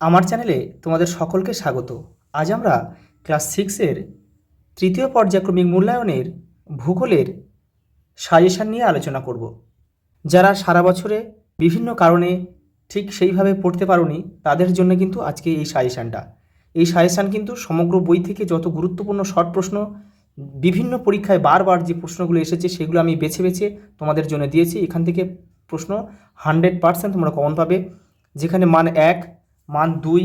আমার চ্যানেলে তোমাদের সকলকে স্বাগত। আজ আমরা ক্লাস সিক্সের তৃতীয় পর্যায়ক্রমিক মূল্যায়নের ভূগোলের সাজেশান নিয়ে আলোচনা করব। যারা সারা বছরে বিভিন্ন কারণে ঠিক সেইভাবে পড়তে পারোনি, তাদের জন্য কিন্তু আজকে এই সাজেশানটা এই সাজেশান কিন্তু সমগ্র বই থেকে যত গুরুত্বপূর্ণ শর্ট প্রশ্ন, বিভিন্ন পরীক্ষায় বারবার যে প্রশ্নগুলো এসেছে সেগুলো আমি বেছে বেছে তোমাদের জন্য দিয়েছি। এখান থেকে প্রশ্ন হান্ড্রেড পার্সেন্ট তোমরা কমন পাবে, যেখানে মান এক মান দুই,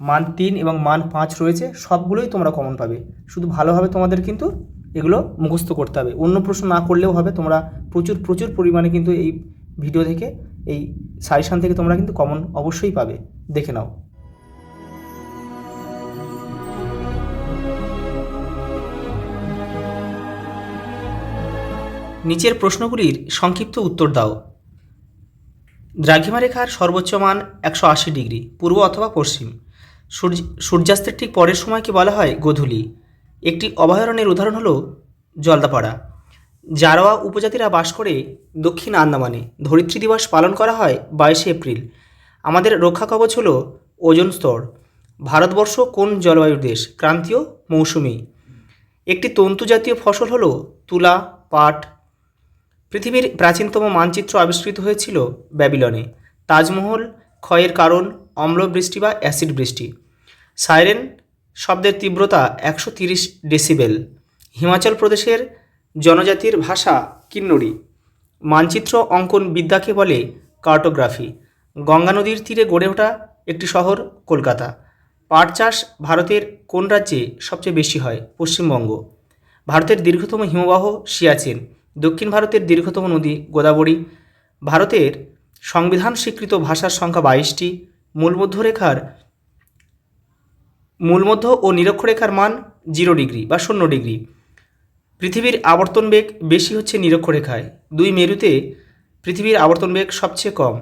মান তিন এবং মান পাঁচ রয়েছে, সবগুলোই তোমরা কমন পাবে। শুধু ভালোভাবে তোমাদের কিন্তু এগুলো মুখস্থ করতে হবে। অন্য প্রশ্ন না করলেও হবে, তোমরা প্রচুর প্রচুর পরিমাণে কিন্তু এই ভিডিও থেকে, এই সাজেশান থেকে তোমরা কিন্তু কমন অবশ্যই পাবে। দেখে নাও। নিচের প্রশ্নগুলির সংক্ষিপ্ত উত্তর দাও। দ্রাঘিমা রেখার সর্বোচ্চ মান একশো আশি ডিগ্রি, পূর্ব অথবা পশ্চিম। সূর্য সূর্যাস্তের ঠিক পরের সময়কে বলা হয় গোধূলি? একটি অভয়ারণ্যের উদাহরণ হলো জলদাপাড়া। জারোয়া উপজাতিরা বাস করে দক্ষিণ আন্দামানে। ধরিত্রী দিবস পালন করা হয় বাইশে এপ্রিল। আমাদের রক্ষা কবচ হলো ওজন স্তর। ভারতবর্ষ কোন জলবায়ুর দেশ? ক্রান্তীয় মৌসুমি। একটি তন্তু জাতীয় ফসল হলো তুলা, পাট পৃথিবীর প্রাচীনতম মানচিত্র আবিষ্কৃত হয়েছিল ব্যাবিলনে। তাজমহল, ক্ষয়ের কারণ অম্ল বৃষ্টি বা অ্যাসিড বৃষ্টি। সাইরেন শব্দের তীব্রতা একশো তিরিশ ডেসিবেল। হিমাচল প্রদেশের জনজাতির ভাষা কিন্নড়ি। মানচিত্র অঙ্কন বিদ্যাকে বলে কার্টোগ্রাফি। গঙ্গা নদীর তীরে গড়ে ওঠা একটি শহর, কলকাতা। পাট চাষ ভারতের কোন রাজ্যে সবচেয়ে বেশি হয়? পশ্চিমবঙ্গ। ভারতের দীর্ঘতম হিমবাহ সিয়াচেন। দক্ষিণ ভারতের দীর্ঘতম নদী গোদাবরী। ভারতের সংবিধান স্বীকৃত ভাষার সংখ্যা বাইশটি। মূলমধ্যরেখার মূলমধ্য ও নিরক্ষরেখার মান জিরো ডিগ্রি বা শূন্য ডিগ্রি। পৃথিবীর আবর্তন বেগ বেশি হচ্ছে নিরক্ষরেখায়। দুই মেরুতে পৃথিবীর আবর্তন বেগ সবচেয়ে কম।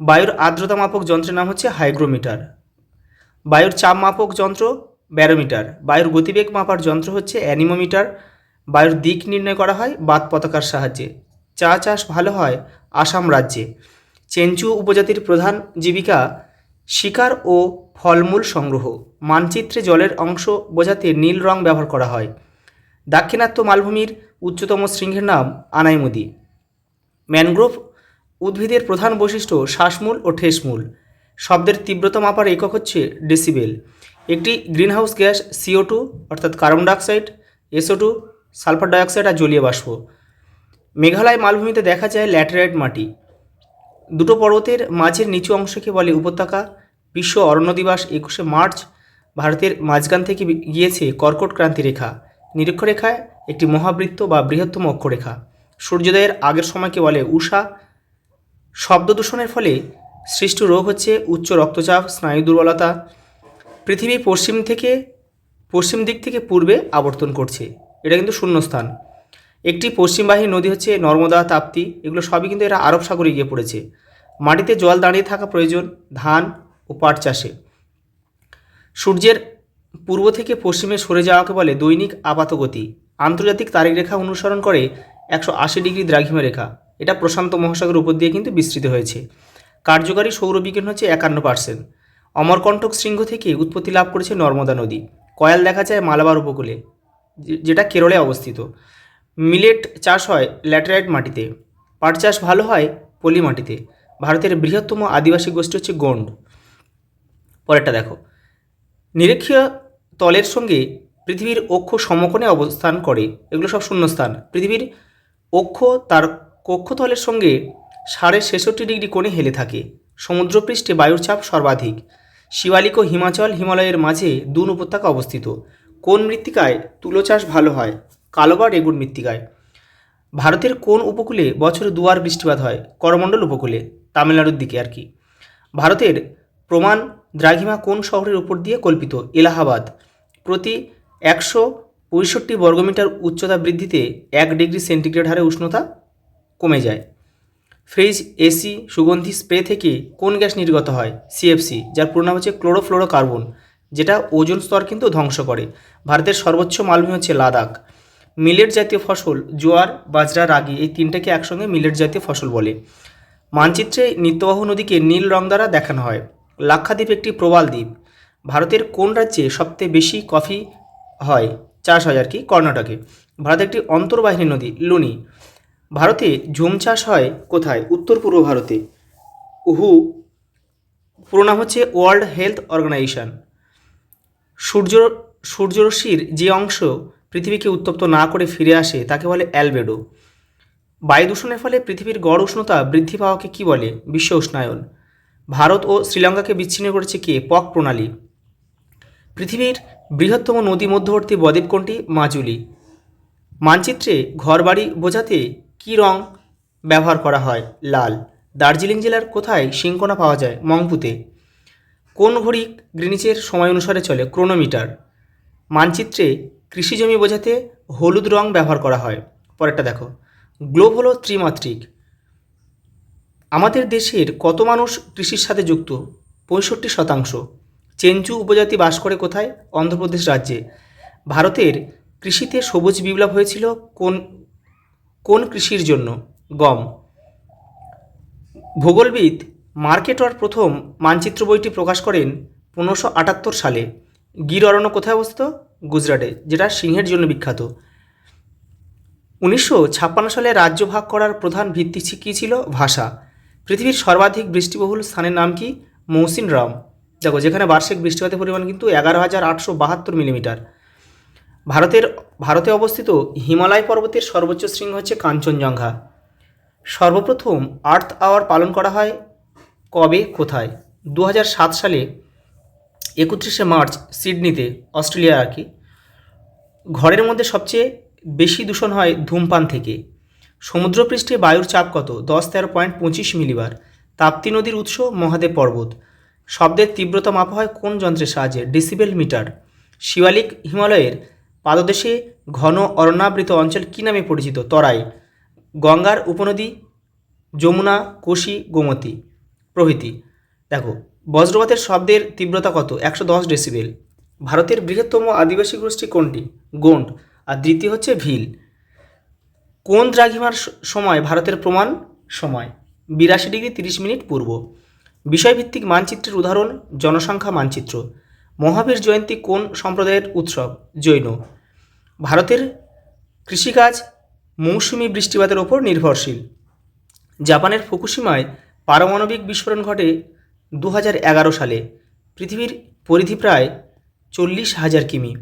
বায়ুর আর্দ্রতা মাপক যন্ত্রের নাম হচ্ছে হাইগ্রোমিটার। বায়ুর চাপ মাপক যন্ত্র ব্যারোমিটার। বায়ুর গতিবেগ মাপার যন্ত্র হচ্ছে অ্যানিমোমিটার। বায়ুর দিক নির্ণয় করা হয় বাত পতাকার সাহায্যে। চা চাষ ভালো হয় আসাম রাজ্যে। চেঞ্চু উপজাতির প্রধান জীবিকা শিকার ও ফলমূল সংগ্রহ। মানচিত্রে জলের অংশ বোঝাতে নীল রং ব্যবহার করা হয়। দাক্ষিণাত্য মালভূমির উচ্চতম শৃঙ্গের নাম আনাইমুদি। ম্যানগ্রোভ উদ্ভিদের প্রধান বৈশিষ্ট্য শ্বাসমূল ও ঠেসমূল। শব্দের তীব্রতা মাপার একক হচ্ছে ডেসিবেল। একটি গ্রিনহাউস গ্যাস সিও টু অর্থাৎ carbon dioxide, SO two sulphur dioxide আর জলীয় বাষ্প। মেঘালয় মালভূমিতে দেখা যায় ল্যাটেরাইট মাটি। দুটো পর্বতের মাঝের নিচু অংশকে বলে উপত্যকা। বিশ্ব অরণ্য দিবস একুশে মার্চ ভারতের মাঝখান থেকে গিয়েছে কর্কট ক্রান্তি রেখা নিরক্ষরেখায় একটি মহাবৃত্ত বা বৃহত্তম অক্ষরেখা। সূর্যোদয়ের আগের সময়কে বলে উষা। শব্দ দূষণের ফলে সৃষ্ট রোগ হচ্ছে উচ্চ রক্তচাপ, স্নায়ু দুর্বলতা। পৃথিবী পশ্চিম থেকে পশ্চিম দিক থেকে পূর্বে আবর্তন করছে। এটা কিন্তু শূন্যস্থান। একটি পশ্চিমবাহী নদী হচ্ছে নর্মদা, তাপ্তি, এগুলো সবই কিন্তু এরা আরব সাগরে গিয়ে পড়েছে। মাটিতে জল দাঁড়িয়ে থাকা প্রয়োজন ধান ও পাট চাষে। সূর্যের পূর্ব থেকে পশ্চিমে সরে যাওয়াকে বলে দৈনিক আপাতগতি। আন্তর্জাতিক তারিখ রেখা অনুসরণ করে একশো আশি ডিগ্রি দ্রাঘিমা রেখা। এটা প্রশান্ত মহাসাগর উপর দিয়ে কিন্তু বিস্তৃত হয়েছে। কার্যকারী সৌরবিজ্ঞান হচ্ছে একান্ন পার্সেন্ট। অমরকণ্টক শৃঙ্গ থেকে উৎপত্তি লাভ করেছে নর্মদা নদী। কয়াল দেখা যায় মালাবার উপকূলে। যেটা কেরলে অবস্থিত। মিলেট চাষ হয় ল্যাটেরাইট মাটিতে, পাট চাষ ভালো হয় পলি মাটিতে। ভারতের বৃহত্তম আদিবাসী গোষ্ঠী হচ্ছে গোন্ড। পরেরটা দেখো। নিরক্ষীয় তলের সঙ্গে পৃথিবীর অক্ষ সমকোণে অবস্থান করে, এগুলো সব শূন্যস্থান। পৃথিবীর অক্ষ তার কক্ষতলের সঙ্গে সাড়ে ছেষট্টি ডিগ্রি কোণে হেলে থাকে। সমুদ্রপৃষ্ঠে বায়ুর চাপ সর্বাধিক। শিবালিক ও হিমাচল হিমালয়ের মাঝে দুন উপত্যকা অবস্থিত। কোন মৃত্তিকায় তুলো চাষ ভালো হয়? কালো বা রেগুন মৃত্তিকায়। ভারতের কোন উপকূলে বছরে দুয়ার বৃষ্টিপাত হয়? করমণ্ডল উপকূলে, তামিলনাড়ুর দিকে আর কি। ভারতের প্রমাণ দ্রাঘিমা কোন শহরের উপর দিয়ে কল্পিত? এলাহাবাদ। প্রতি একশো পঁয়ষট্টি বর্গমিটার উচ্চতা বৃদ্ধিতে এক ডিগ্রি সেন্টিগ্রেড হারে উষ্ণতা কমে যায়। ফ্রিজ, এসি, সুগন্ধি, স্প্রে থেকে কোন গ্যাস নির্গত হয়? সিএফসি যার পুরো নাম হচ্ছে ক্লোরোফ্লোরোকার্বন। যেটা ওজন স্তর কিন্তু ধ্বংস করে। ভারতের সর্বোচ্চ মালভূমি হচ্ছে লাদাখ। মিলেট জাতীয় ফসল, জোয়ার, বাজরা, রাগি এই তিনটাকে একসঙ্গে মিলেট জাতীয় ফসল বলে। মানচিত্রে নিত্যবাহ নদীকে নীল রং দ্বারা দেখানো হয়। লাক্ষাদ্বীপ একটি প্রবাল দ্বীপ। ভারতের কোন রাজ্যে সবচেয়ে বেশি কফি হয়? চাষ হয় আর কি, কর্ণাটকে। ভারতের একটি অন্তর্বাহিনী নদী, লুনি। ভারতে ঝুম চাষ হয় কোথায়? উত্তর পূর্ব ভারতে। হু পুরো নাম হচ্ছে ওয়ার্ল্ড হেলথ অর্গানাইজেশন সূর্য, সূর্যরশ্মির যে অংশ পৃথিবীকে উত্তপ্ত না করে ফিরে আসে, তাকে বলে অ্যালবেডো। বায়ু দূষণের ফলে পৃথিবীর গড় উষ্ণতা বৃদ্ধি পাওয়াকে কী বলে? বিশ্ব উষ্ণায়ন। ভারত ও শ্রীলঙ্কাকে বিচ্ছিন্ন করেছে কে? পক প্রণালী। পৃথিবীর বৃহত্তম নদী মধ্যবর্তী বদ্বীপ কোনটি? মাজুলি। মানচিত্রে ঘরবাড়ি বোঝাতে কী রং ব্যবহার করা হয়? লাল। দার্জিলিং জেলার কোথায় সিংকোনা পাওয়া যায়? মংপুতে। কোন ঘড়ি গ্রিনিচের সময় অনুসারে চলে? ক্রোনোমিটার। মানচিত্রে কৃষিজমি বোঝাতে হলুদ রং ব্যবহার করা হয়। পরেরটা দেখো। গ্লোব হলো ত্রিমাত্রিক। আমাদের দেশের কত মানুষ কৃষির সাথে যুক্ত? পঁয়ষট্টি শতাংশ। চেঞ্চু উপজাতি বাস করে কোথায়? অন্ধ্রপ্রদেশ রাজ্যে। ভারতের কৃষিতে সবুজ বিপ্লব হয়েছিল কোন কোন কৃষির জন্য? গম। ভূগোলবিদ মার্কেটর প্রথম মানচিত্র বইটি প্রকাশ করেন পনেরোশো আটাত্তর সালে। গির অরণ্য কোথায় অবস্থিত? গুজরাটে, যেটা সিংহের জন্য বিখ্যাত। উনিশশো ছাপ্পান্ন সালে রাজ্য ভাগ করার প্রধান ভিত্তি কী ছিল? ভাষা। পৃথিবীর সর্বাধিক বৃষ্টিবহুল স্থানের নাম কি? মৌসিন রাম। দেখো, যেখানে বার্ষিক বৃষ্টিপাতের পরিমাণ কিন্তু এগারো হাজার আটশো বাহাত্তর মিলিমিটার। ভারতের, ভারতে অবস্থিত হিমালয় পর্বতের সর্বোচ্চ শৃঙ্গ হচ্ছে কাঞ্চনজঙ্ঘা। সর্বপ্রথম আর্থ আওয়ার পালন করা হয় কবে, কোথায়? দু সালে একত্রিশে মার্চ সিডনিতে অস্ট্রেলিয়া আর কি, ঘরের মধ্যে সবচেয়ে বেশি দূষণ হয় ধূমপান থেকে। সমুদ্রপৃষ্ঠে বায়ুর চাপ কত? দশ তেরো পয়েন্ট পঁচিশ মিলিবার। তাপ্তি নদীর উৎস মহাদেব পর্বত। শব্দের তীব্রতা মাপা হয় কোন যন্ত্রের সাহায্যে? Decibel metre. শিবালিক হিমালয়ের পাদদেশে ঘন অরণ্যাবৃত অঞ্চল কী নামে পরিচিত? তরাই, গঙ্গার উপনদী, যমুনা, কোশি, গোমতী। প্রভৃতি। দেখো, বজ্রপাতের শব্দের তীব্রতা কত? একশো দশ ডেসিবেল। ভারতের বৃহত্তম আদিবাসী গোষ্ঠী কোনটি? গোন্ড আর দ্বিতীয় হচ্ছে ভিল। কোন দ্রাঘিমার সময় ভারতের প্রমাণ? সময়। বিরাশি ডিগ্রি তিরিশ মিনিট পূর্ব। বিষয়ভিত্তিক মানচিত্রের উদাহরণ, জনসংখ্যা মানচিত্র। মহাবীর জয়ন্তী কোন সম্প্রদায়ের উৎসব? জৈন। ভারতের কৃষিকাজ মৌসুমি বৃষ্টিপাতের ওপর নির্ভরশীল। জাপানের ফুকুশিমায় পারমাণবিক বিস্ফোরণ ঘটে দু হাজার এগারো সালে। পৃথিবীর পরিধি প্রায় চল্লিশ হাজার কিমি।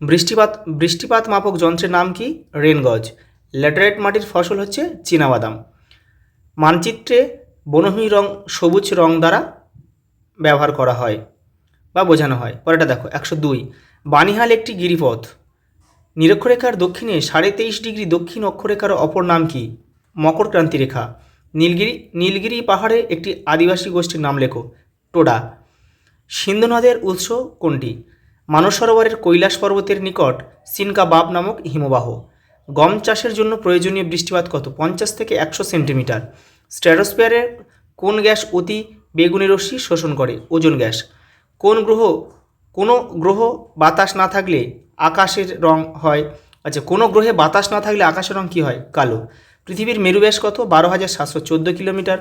বৃষ্টিপাত বৃষ্টিপাত মাপক যন্ত্রের নাম কি? রেনগজ। ল্যাটেরাইট মাটির ফসল হচ্ছে চীনাবাদাম। মানচিত্রে বনভূমি রং, সবুজ রং দ্বারা ব্যবহার করা হয় বা বোঝানো হয়। পরেটা দেখো, একশো দুই। বানিহাল একটি গিরিপথ। নিরক্ষরেখার দক্ষিণে সাড়ে তেইশ ডিগ্রি দক্ষিণ অক্ষরেখার অপর নাম কি? মকর ক্রান্তি রেখা। নীলগিরি নীলগিরি পাহাড়ে একটি আদিবাসী গোষ্ঠীর নাম লেখো, টোডা। সিন্ধু নদের উৎস কোনটি? মানস সরোবরের কৈলাস পর্বতের নিকট সিনকা বাব নামক হিমবাহ। গম চাষের জন্য প্রয়োজনীয় বৃষ্টিপাত কত? পঞ্চাশ থেকে একশো সেন্টিমিটার। স্ট্র্যাটোস্ফিয়ারের কোন গ্যাস অতি বেগুনি রশ্মি শোষণ করে? Ozone gas. কোন গ্রহ, কোনো গ্রহ বাতাস না থাকলে আকাশের রং হয়? আচ্ছা কোনো গ্রহে বাতাস না থাকলে আকাশের রং কী হয়? কালো। পৃথিবীর মেরুব্যাস কত? বারো হাজার সাতশো চোদ্দ কিলোমিটার।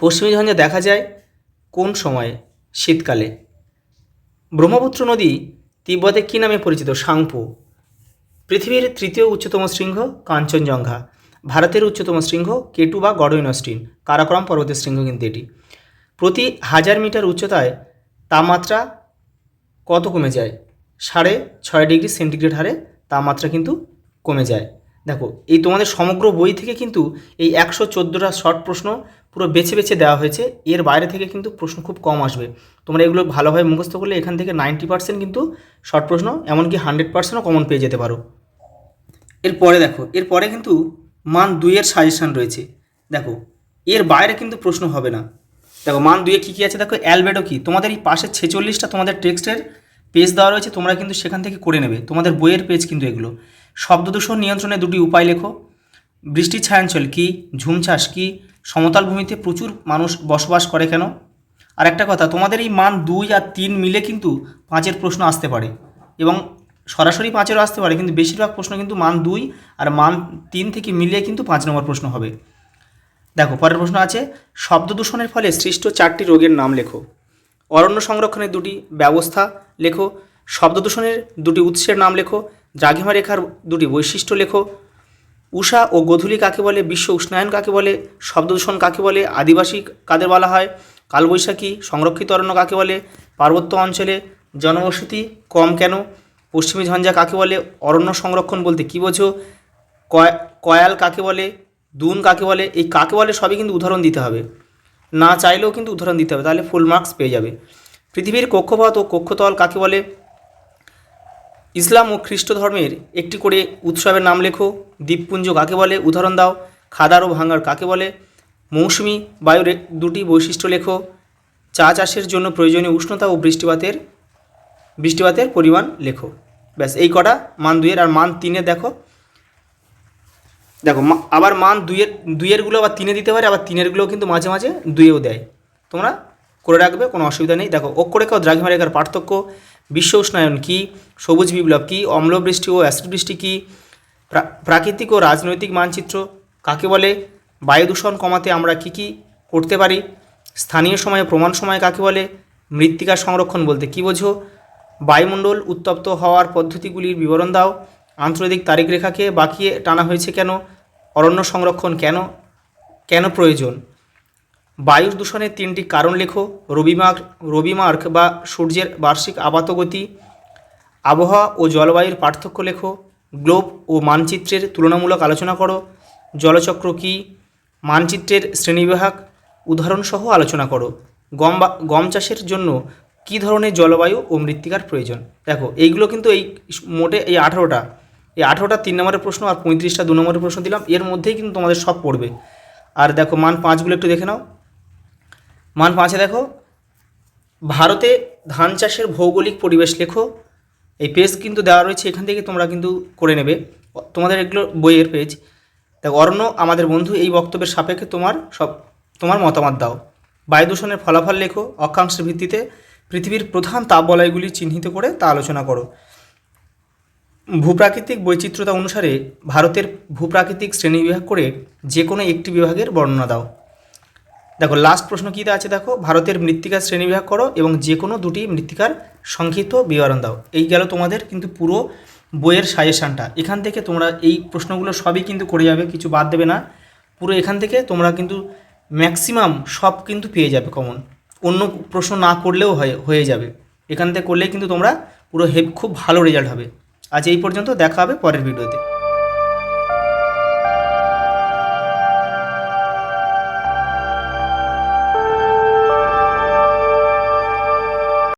পশ্চিমী ঝঞ্ঝা দেখা যায় কোন সময়ে? শীতকালে। ব্রহ্মপুত্র নদী তিব্বতে কী নামে পরিচিত? সাংপো। পৃথিবীর তৃতীয় উচ্চতম শৃঙ্গ কাঞ্চনজঙ্ঘা। ভারতের উচ্চতম শৃঙ্গ কেটু বা গডইনস্টিন কারাকরম পর্বতের শৃঙ্গ কিন্তু এটি। প্রতি হাজার মিটার উচ্চতায় তাপমাত্রা কত কমে যায়? সাড়ে ছয় ডিগ্রি সেন্টিগ্রেড হারে তাপমাত্রা কিন্তু কমে যায়। দেখো, এই তোমাদের সমগ্র বই থেকে কিন্তু এই একশো চোদ্দোটা শর্ট প্রশ্ন পুরো বেছে বেছে দেওয়া হয়েছে। এর বাইরে থেকে কিন্তু প্রশ্ন খুব কম আসবে। তোমরা এগুলো ভালোভাবে মুখস্থ করলে এখান থেকে নাইনটি পার্সেন্ট কিন্তু শর্ট প্রশ্ন, এমনকি হান্ড্রেড পার্সেন্টও কমন পেয়ে যেতে পারো। এরপরে দেখো, এরপরে কিন্তু মান দুইয়ের সাজেশান রয়েছে। দেখো, এর বাইরে কিন্তু প্রশ্ন হবে না। দেখো, মান দুইয়ে কী কী আছে? দেখো অ্যালবেডো কি? তোমাদের এই পাশে ছেচল্লিশটা তোমাদের টেক্সটের পেজ দেওয়া রয়েছে, তোমরা কিন্তু সেখান থেকে করে নেবে। তোমাদের বইয়ের পেজ কিন্তু এগুলো। শব্দ দূষণ নিয়ন্ত্রণে দুটি উপায় লেখো। বৃষ্টি ছায়াঞ্চল কি? ঝুম চাষ কি? সমতল ভূমিতে প্রচুর মানুষ বসবাস করে কেন? আর একটা কথা, তোমাদের এই মান দুই আর তিন মিলে কিন্তু পাঁচের প্রশ্ন আসতে পারে। এবং সরাসরি পাঁচেরও আসতে পারে, কিন্তু বেশিরভাগ প্রশ্ন কিন্তু মান দুই আর মান তিন থেকে মিলিয়ে কিন্তু পাঁচ নম্বর প্রশ্ন হবে। দেখো, পরের প্রশ্ন আছে শব্দ দূষণের ফলে সৃষ্ট চারটি রোগের নাম লেখো। অরণ্য সংরক্ষণের দুটি ব্যবস্থা লেখো। শব্দ দূষণের দুটি উৎসের নাম লেখো। দ্রাঘিমা রেখার দুটি বৈশিষ্ট্য লেখো। উষা ও গোধূলি কাকে বলে, বিশ্ব উষ্ণায়ন কাকে বলে, শব্দ দূষণ কাকে বলে, আদিবাসী কাদের বলা হয়, কালবৈশাখী সংরক্ষিত অরণ্য কাকে বলে, পার্বত্য অঞ্চলে জনবসতি কম কেন, পশ্চিমী ঝঞ্ঝা কাকে বলে, অরণ্য সংরক্ষণ বলতে কী বোঝো, কয়, কয়াল কাকে বলে, দুন কাকে বলে, এই কাকে বলে সবই কিন্তু উদাহরণ দিতে হবে। না চাইলেও কিন্তু উদাহরণ দিতে হবে, তাহলে ফুল মার্কস পেয়ে যাবে। পৃথিবীর কক্ষপথ ও কক্ষতল কাকে বলে ইসলাম ও খ্রিস্ট ধর্মের একটি করে উৎসবের নাম লেখো। দ্বীপপুঞ্জ কাকে বলে? উদাহরণ দাও। খাদার ও ভাঙ্গার কাকে বলে? মৌসুমি বায়ুর দুটি বৈশিষ্ট্য লেখো। চা চাষের জন্য প্রয়োজনীয় উষ্ণতা ও বৃষ্টিপাতের বৃষ্টিপাতের পরিমাণ লেখো। ব্যাস, এই কটা মান দুইয়ের আর মান তিনে দেখো। দেখো আবার মান দুইয়ের, দুইয়েরগুলো আবার তিনে দিতে পারে, আবার তিনেরগুলো কিন্তু মাঝে মাঝে দুইয়েও দেয়। তোমরা করে রাখবে, কোনো অসুবিধা নেই। দেখো অক্ষরেখা ও দ্রাঘিমা রেখার পার্থক্য। বিশ্ব উষ্ণায়ন কী, সবুজ বিপ্লব কী, অম্লবৃষ্টি ও অ্যাসিড বৃষ্টি কী প্রাকৃতিক ও রাজনৈতিক মানচিত্র, কাকে বলে, বায়ু দূষণ কমাতে আমরা কী কী করতে পারি, স্থানীয় সময়ে, প্রমাণ সময় কাকে বলে, মৃত্তিকা সংরক্ষণ বলতে কী বোঝো, বায়ুমণ্ডল উত্তপ্ত হওয়ার পদ্ধতিগুলির বিবরণ দাও, আন্তর্জাতিক তারিখ রেখাকে বাঁকিয়ে টানা হয়েছে কেন, অরণ্য সংরক্ষণ কেন কেন প্রয়োজন বায়ু দূষণের তিনটি কারণ লেখো রবিমার্ক রবিমার্ক বা সূর্যের বার্ষিক আপাতগতি, আবহাওয়া ও জলবায়ুর পার্থক্য লেখো, গ্লোব ও মানচিত্রের তুলনামূলক আলোচনা করো, জলচক্র কী, মানচিত্রের শ্রেণীবিভাগ, উদাহরণসহ আলোচনা করো, গম গম চাষের জন্য কী ধরনের জলবায়ু ও মৃত্তিকার প্রয়োজন? দেখো, এইগুলো কিন্তু এই মোটে এই আঠারোটা এই আঠারোটা তিন নম্বরের প্রশ্ন আর পঁয়ত্রিশটা দু নম্বরের প্রশ্ন দিলাম, এর মধ্যেই কিন্তু তোমাদের সব পড়বে। আর দেখো মান পাঁচগুলো একটু দেখে নাও। মান পাঁচে দেখো। ভারতে ধান চাষের ভৌগোলিক পরিবেশ লেখো। এই পেজ কিন্তু দেওয়া রয়েছে, এখান থেকে তোমরা কিন্তু করে নেবে। তোমাদের এগুলো বইয়ের পেজ দেখো, অরণ্য, আমাদের বন্ধু, এই বক্তব্যের সাপেক্ষে তোমার সব, তোমার মতামত দাও। বায়ু দূষণের ফলাফল লেখো, অক্ষাংশের ভিত্তিতে পৃথিবীর প্রধান তাপবলয়গুলি চিহ্নিত করে তা আলোচনা করো। ভূপ্রাকৃতিক বৈচিত্র্যতা অনুসারে ভারতের ভূপ্রাকৃতিক শ্রেণীবিভাগ করে যে কোনো একটি বিভাগের বর্ণনা দাও। দেখো লাস্ট প্রশ্ন কীতে আছে দেখো? ভারতের মৃত্তিকার শ্রেণীবিভাগ করো এবং যে কোনো দুটি মৃত্তিকার সংক্ষিপ্ত বিবরণ দাও। এই গেল তোমাদের কিন্তু পুরো বইয়ের সাজেশানটা এখান থেকে তোমরা এই প্রশ্নগুলো সবই কিন্তু করে যাবে, কিছু বাদ দেবে না। পুরো এখান থেকে তোমরা কিন্তু ম্যাক্সিমাম সব কিন্তু পেয়ে যাবে কমন অন্য প্রশ্ন না করলেও হয়ে হয়ে যাবে। এখান থেকে করলে কিন্তু তোমরা পুরো হেভ খুব ভালো রেজাল্ট হবে। আজ এই পর্যন্ত দেখা হবে পরের ভিডিওতে